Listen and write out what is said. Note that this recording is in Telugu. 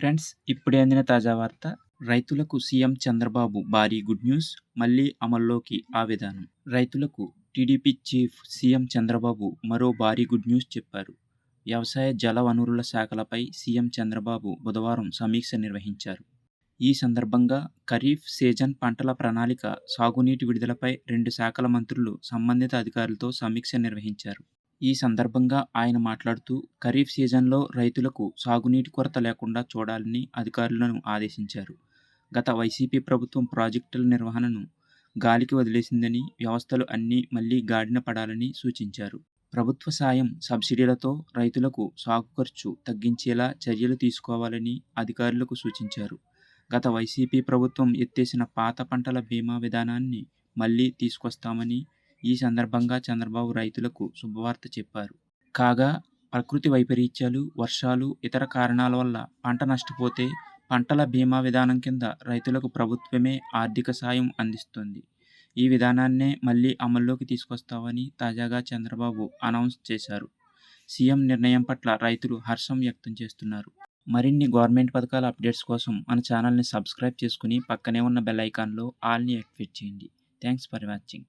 ఫ్రెండ్స్ ఇప్పుడే అందిన తాజా వార్త రైతులకు సీఎం చంద్రబాబు భారీ గుడ్ న్యూస్ మళ్ళీ అమల్లోకి ఆ విధానం రైతులకు టీడీపీ చీఫ్ సీఎం చంద్రబాబు మరో భారీ గుడ్ న్యూస్ చెప్పారు. వ్యవసాయ జల వనరుల శాఖలపై సీఎం చంద్రబాబు బుధవారం సమీక్ష నిర్వహించారు. ఈ సందర్భంగా ఖరీఫ్ సీజన్ పంటల ప్రణాళిక సాగునీటి విడుదలపై రెండు శాఖల మంత్రులు సంబంధిత అధికారులతో సమీక్ష నిర్వహించారు. ఈ సందర్భంగా ఆయన మాట్లాడుతూ ఖరీఫ్ సీజన్లో రైతులకు సాగునీటి కొరత లేకుండా చూడాలని అధికారులను ఆదేశించారు. గత వైసీపీ ప్రభుత్వం ప్రాజెక్టుల నిర్వహణను గాలికి వదిలేసిందని వ్యవస్థలు అన్నీ మళ్ళీ గాడిన పడాలని సూచించారు. ప్రభుత్వ సాయం సబ్సిడీలతో రైతులకు సాగు ఖర్చు తగ్గించేలా చర్యలు తీసుకోవాలని అధికారులకు సూచించారు. గత వైసీపీ ప్రభుత్వం ఎత్తేసిన పాత పంటల బీమా విధానాన్ని మళ్ళీ తీసుకొస్తామని ఈ సందర్భంగా చంద్రబాబు రైతులకు శుభవార్త చెప్పారు. కాగా ప్రకృతి వైపరీత్యాలు వర్షాలు ఇతర కారణాల వల్ల పంట నష్టపోతే పంటల బీమా విధానం కింద రైతులకు ప్రభుత్వమే ఆర్థిక సాయం అందిస్తుంది. ఈ విధానాన్నే మళ్ళీ అమల్లోకి తీసుకొస్తామని తాజాగా చంద్రబాబు అనౌన్స్ చేశారు. సీఎం నిర్ణయం పట్ల రైతులు హర్షం వ్యక్తం చేస్తున్నారు. మరిన్ని గవర్నమెంట్ పథకాల అప్డేట్స్ కోసం మన ఛానల్ని సబ్స్క్రైబ్ చేసుకుని పక్కనే ఉన్న బెల్ ఐకాన్లో ఆల్ని యాక్టివేట్ చేయండి. Thanks for watching.